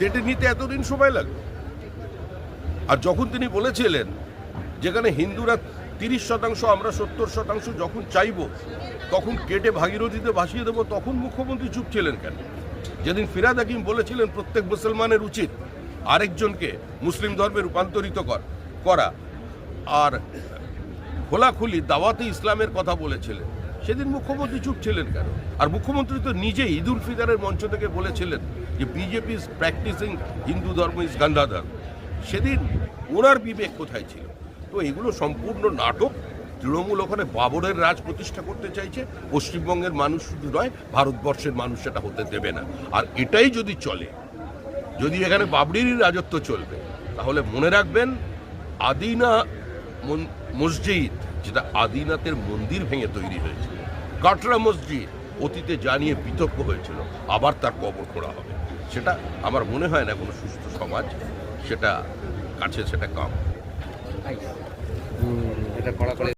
ডেটে নিতে এতদিন সময় লাগবে? আর যখন তিনি বলেছিলেন যেখানে হিন্দুরা তিরিশ শতাংশ, আমরা সত্তর শতাংশ যখন চাইব, তখন কেটে ভাগীরথীতে ভাসিয়ে দেবো, তখন মুখ্যমন্ত্রী চুপ ছিলেন কেন? যেদিন ফিরাদ হাকিম বলেছিলেন, প্রত্যেক মুসলমানের উচিত আরেকজনকে মুসলিম ধর্মে রূপান্তরিত কর, করা। আর খোলাখুলি দাওয়াতে ইসলামের কথা বলেছিলেন। সেদিন মুখ্যমন্ত্রী চুপ ছিলেন কেন? আর মুখ্যমন্ত্রী তো নিজে ঈদ উল ফিতরের মঞ্চ থেকে বলেছিলেন যে বিজেপি ইজ প্র্যাকটিসিং হিন্দু ধর্ম ইজ গান্ধাধর্ম সেদিন ওনার বিবেক কোথায় ছিল? তো এগুলো সম্পূর্ণ নাটক। তৃণমূল ওখানে বাবরের রাজ প্রতিষ্ঠা করতে চাইছে। পশ্চিমবঙ্গের মানুষ শুধু নয়, ভারতবর্ষের মানুষ সেটা হতে দেবে না। আর এটাই যদি চলে, যদি এখানে বাবরিরই রাজত্ব চলবে, তাহলে মনে রাখবেন, আদিনা মসজিদ যেটা আদিনাথের মন্দির ভেঙে তৈরি হয়েছিল। কাটরা মসজিদ অতীতে জানিয়ে বিতর্ক হয়েছিল। আবার তার কবর খোঁড়া হবে। সেটা আমার মনে হয় না কোনো সুস্থ সমাজ। সেটা কাছে সেটা কম। এটা করে